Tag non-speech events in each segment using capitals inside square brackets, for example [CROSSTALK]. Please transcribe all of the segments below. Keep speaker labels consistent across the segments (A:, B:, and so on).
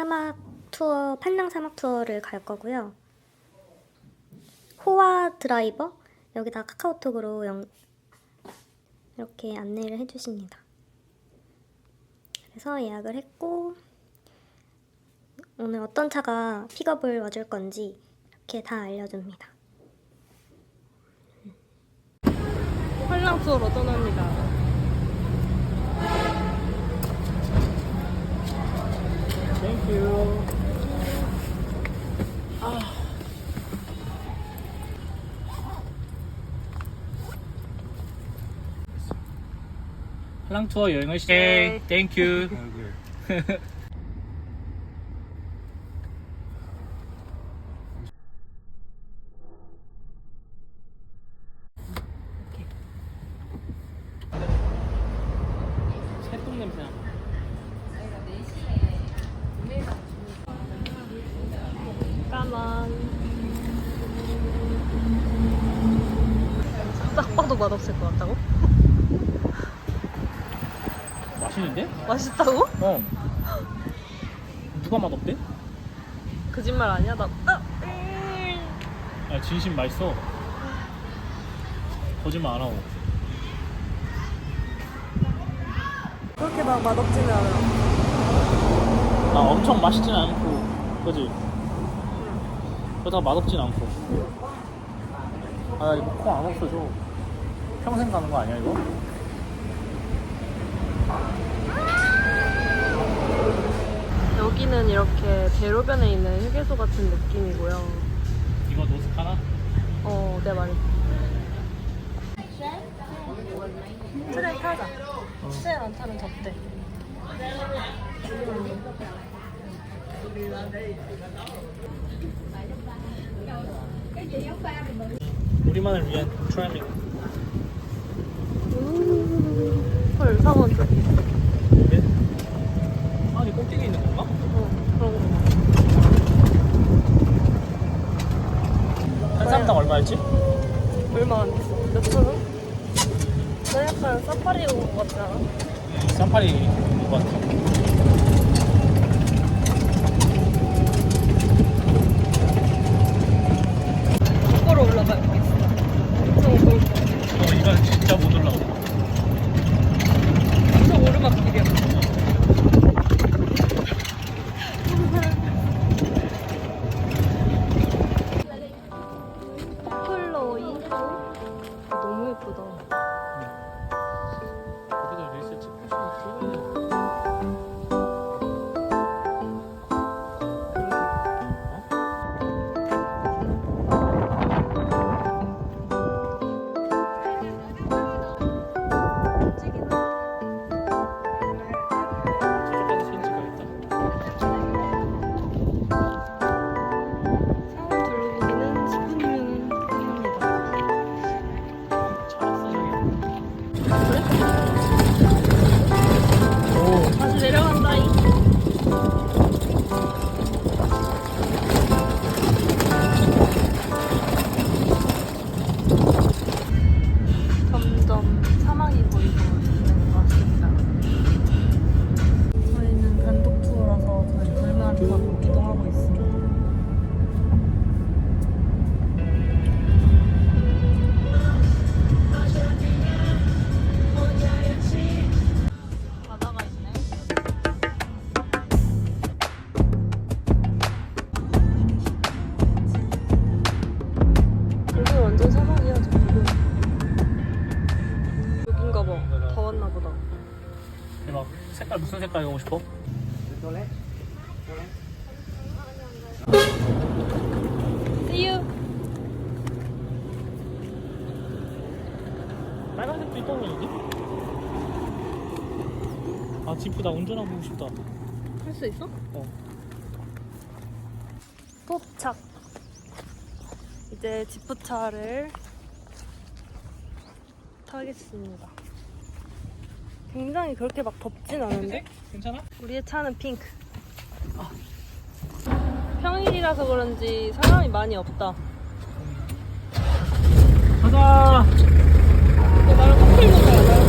A: 사막 투어, 판랑 사막 투어를 갈 거고요. 호화 드라이버 여기다 카카오톡으로 영, 이렇게 안내를 해주십니다. 그래서 예약을 했고 오늘 어떤 차가 픽업을 와줄 건지 이렇게 다 알려줍니다.
B: 한랑 투어로 떠납니다.
C: 땡큐. 한랑 투어 여행을 시작. 땡큐. [LAUGHS] 새똥 냄새 나.
B: 까만. 딱 봐도 맛없을 것 같다고?
C: 맛있는데?
B: 맛있다고?
C: 어. 누가 맛없대?
B: 거짓말 아니야? 나. 아, 음.
C: 아 진심 맛있어. 거짓말 안 하고.
B: 그렇게 막 맛없지는 않아.
C: 나 엄청 맛있진 않고, 그지? 그렇다고 맛없진 않고. 아, 나 이거 콩안 없어져. 평생 가는 거 아니야, 이거?
B: 여기는 이렇게 대로변에 있는 휴게소 같은 느낌이고요.
C: 이거 노스카나?
B: 어, 내 말이. 트레인 타자. 트레인 안 타면 덥대.
C: 우리만을 위한 트래밍.
B: 헐, 상원 저기.
C: 네? 아니, 꼭대기에 있는 건가?
B: 어, 그런 거.
C: 한 사람당 얼마였지?
B: 얼마 안 됐어. 몇천 원? 나 약간 사파리 온것 같지 않아?
C: 쌈파리 것 같아.
B: 아나
C: 운전하고 싶다.
B: 할 수 있어?
C: 어.
B: 도착. 이제 지프차를 타겠습니다. 굉장히 그렇게 막 덥진 않은데?
C: 괜찮아?
B: 우리의 차는 핑크. 평일이라서 그런지 사람이 많이 없다.
C: 가자.
B: 이거 나랑 커플 먹어야 돼.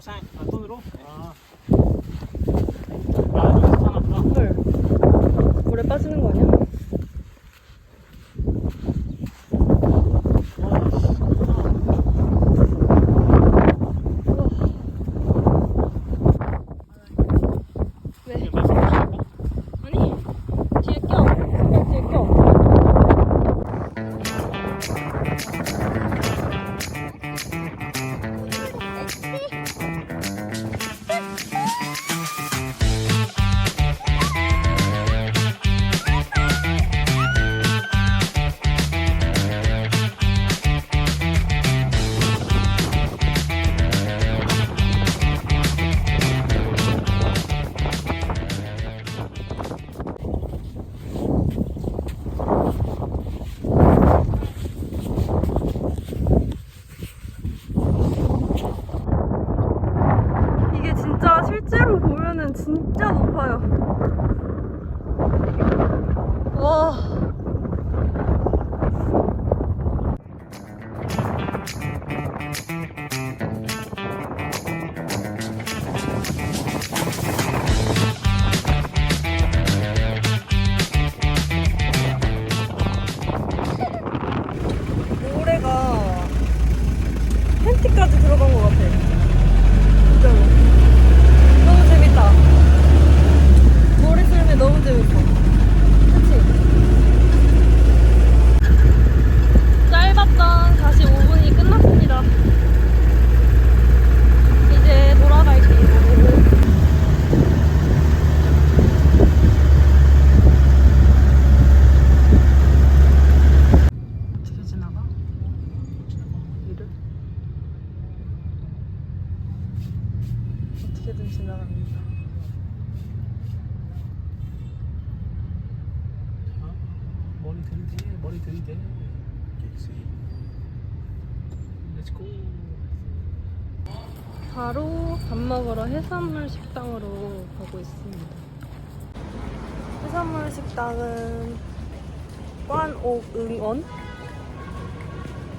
D: Sai
C: 아, 돈으로? 아. 아, 여기서 사나 보다.
B: 헐. 물에 빠지는 거 아니야?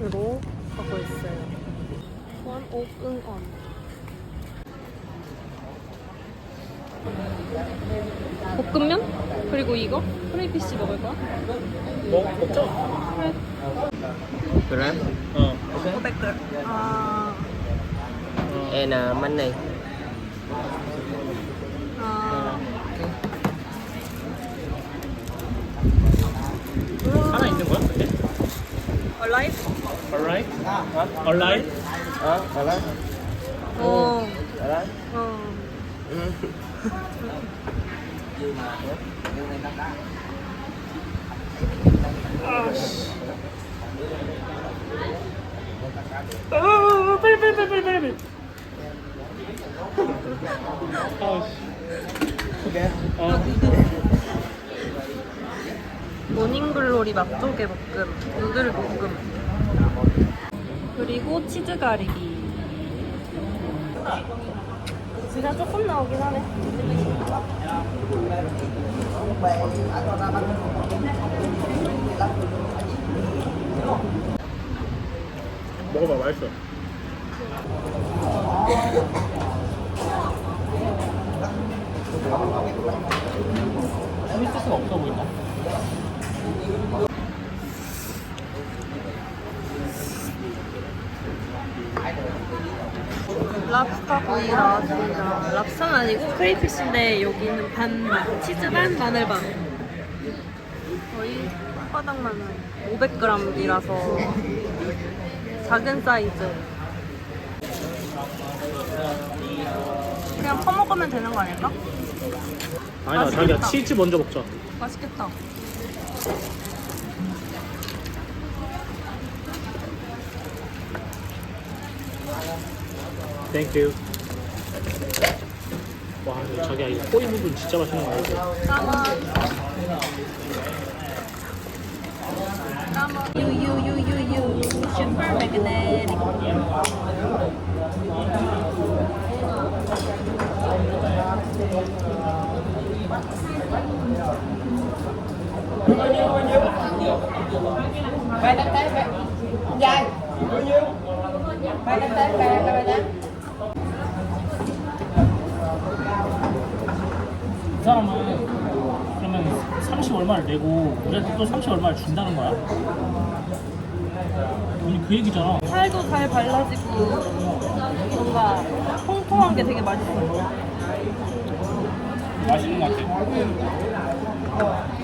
C: 가고
B: 있어요. 관옥응원. 볶음면? 그리고 이거? 프레이피쉬 먹을 거야?
C: 뭐, 먹자.
B: 그래.
D: Grab
C: 어.
B: 500g. 아,
D: and uh, money
B: 아.
C: 하나 있는 거야, 근데?
B: 얼라이프?
C: Alright? Alright?
D: ở đó
B: 어.
D: đó
B: 어.
C: 아, 빨리, 빨리, 빨리, 빨리, 빨리. 아, 씨. 아,
B: 모닝글로리 맛조개 볶음, 누들 볶음, 그리고 치즈 가리기. 진짜 조금 나오긴 하네.
C: 먹어봐, 맛있어. 스위스는 없어 보인다.
B: 랍스터 구이 나왔습니다. 랍스터는 아니고 크레이피쉬인데 여기는 반반, 치즈 반, 마늘 반. 거의 바닥만 한 500g이라서 작은 사이즈. 그냥 퍼먹으면 되는 거 아닐까?
C: 아니다,
B: 맛있겠다.
C: 자기야 치즈 먼저 먹자.
B: 맛있겠다.
C: 땡큐. 와, 근데 자기야 이 꼬리 부분 진짜 맛있는 거 알지?
B: 까만. 까만. 유유유유유. 슈퍼 매그네틱.
E: Ba tép tép ba. Dài. Bao nhiêu? Ba tép tép ba
B: 그 사람은 그러면 30 얼마를 내고 우리한테 또 30 얼마를 준다는 거야? 아니 그 얘기잖아.
C: 살도 잘 발라지고 뭔가 통통한 게 되게 맛있어요.
B: 맛있는 것 같아.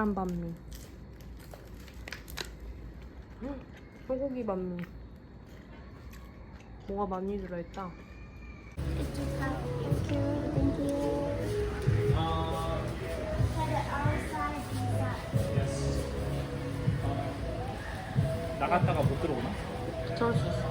C: 계란 반미. 소고기 반미. 뭐가 많이 들어있다?
B: 나갔다가 못 들어오나?
C: 들어올 수 있어.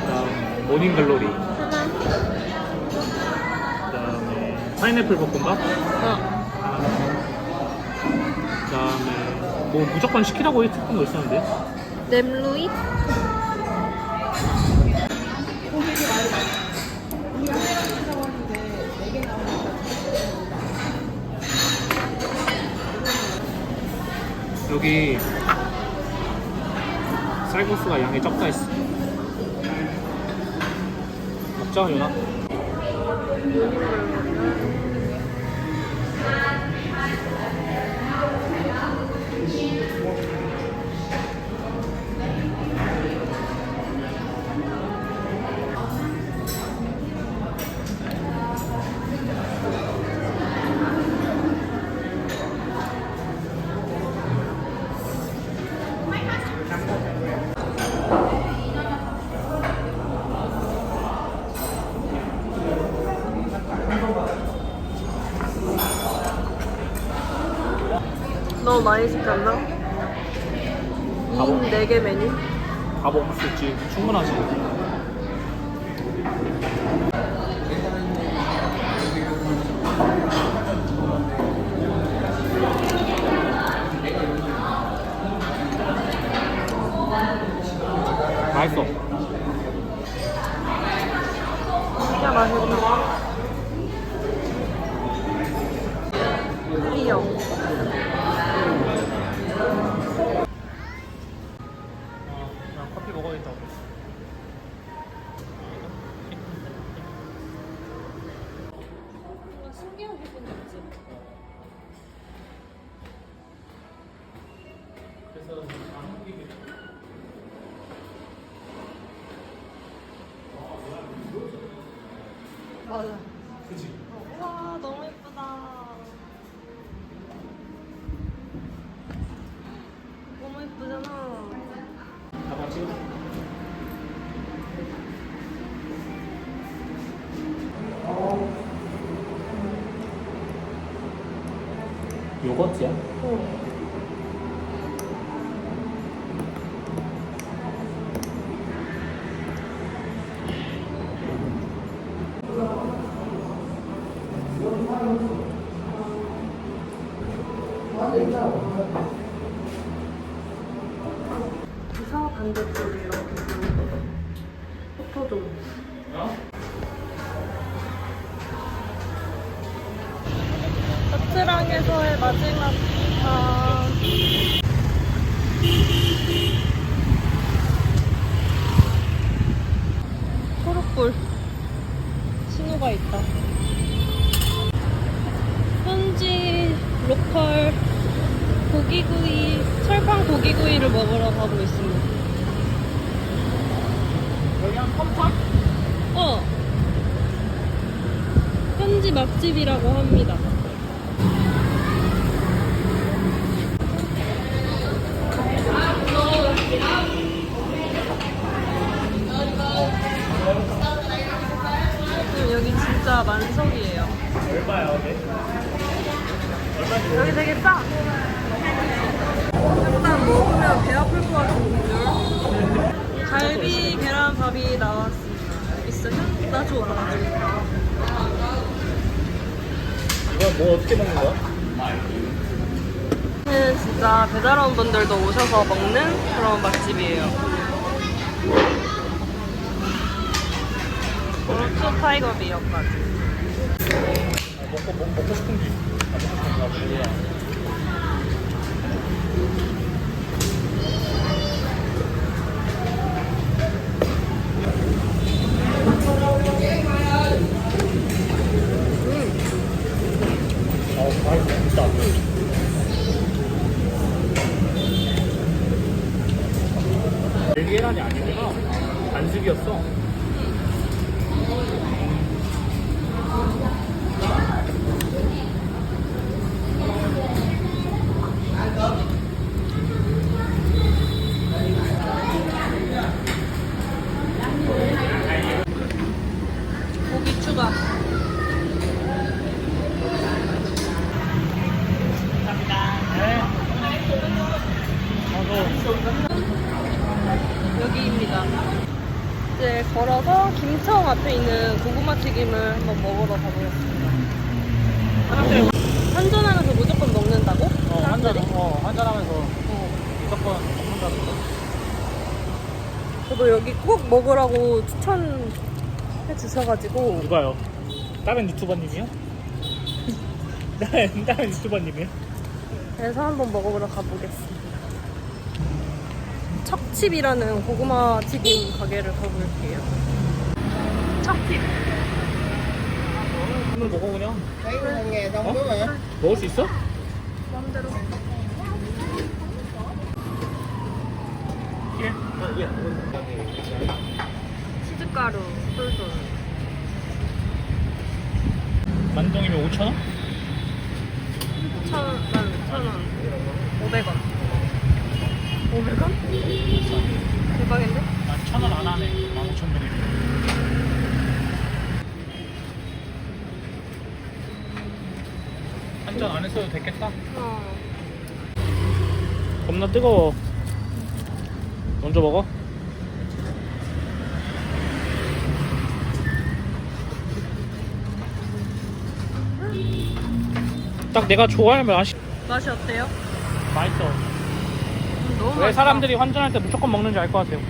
C: 그다음 모닝 글로리.
A: 하나.
C: 그다음에 파인애플 볶음밥.
B: 어.
C: 그다음에 뭐 무조건 시키라고 했던 거 있었는데.
B: 램루이?
C: 여기 쌀국수가 양이 적다 했어. 먹자 유
B: 많이 시켰나?
C: 바보.
B: 2인 4개 메뉴?
C: 다 먹을 수 있지. 충분하지. 맛있어.
B: 진짜 맛있다. 프리요.
C: 요 컴팍?
B: 어 현지 맛집이라고 합니다 지금 여기 진짜 만석이에요.
C: 얼마야 여기?
B: 여기 되게 싸. 일단 먹으면 배 아플 것 같은 갈비 계란밥이 나왔습니다. 있어. 현- 나 줘, 나 줘.
C: 이거 뭐 어떻게 먹는 거야?
B: 는 진짜 배달원 분들도 오셔서 먹는 그런 맛집이에요. 오른쪽 타이거 비어까지.
C: 먹고 먹, 먹고 싶은지. 아, 먹고 싶은가 이었어.
B: 한강 앞에 있는 고구마 튀김을 한번 먹으러 가보겠습니다. 사람들이 한전하면서 무조건 먹는다고?
C: 어? 한잔, 어, 한잔하면서
B: 어.
C: 무조건 먹는다던데.
B: 저도 여기 꼭 먹으라고 추천해 주셔가지고
C: 누가요? 다른 유튜버님이요? [LAUGHS] 다른, 다른 유튜버님이요?
B: 그래서 한번 먹어보러 가보겠습니다. 척칩이라는 고구마 튀김 가게를 가볼게요.
C: 오늘 먹어 그냥.
D: Vậy?
C: 먹을 수 있어?
B: 마음대로. 치즈가루, 꿀돈.
C: 만동이면 5천 원?
B: 천 원, 천 원. 오백 원. 오백 원? 대박인데?
C: 아, 천원 안 하네. 15,000원이네. 했어도 됐겠다.
B: 어.
C: 겁나 뜨거워. 먼저 먹어. 딱 내가 좋아할 맛이
B: 맛이 어때요?
C: 맛있어.
B: 음, 너무
C: 왜
B: 맛있다.
C: 사람들이 환전할 때 무조건 먹는지 알 것 같아요.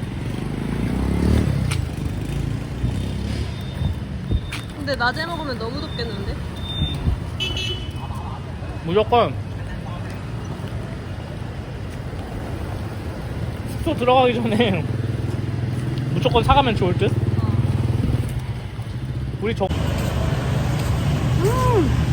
B: 근데 낮에 먹으면 너무 덥겠는데?
C: 무조건 숙소 들어가기 전에 [LAUGHS] 무조건 사가면 좋을 듯. 우리 저
B: 음,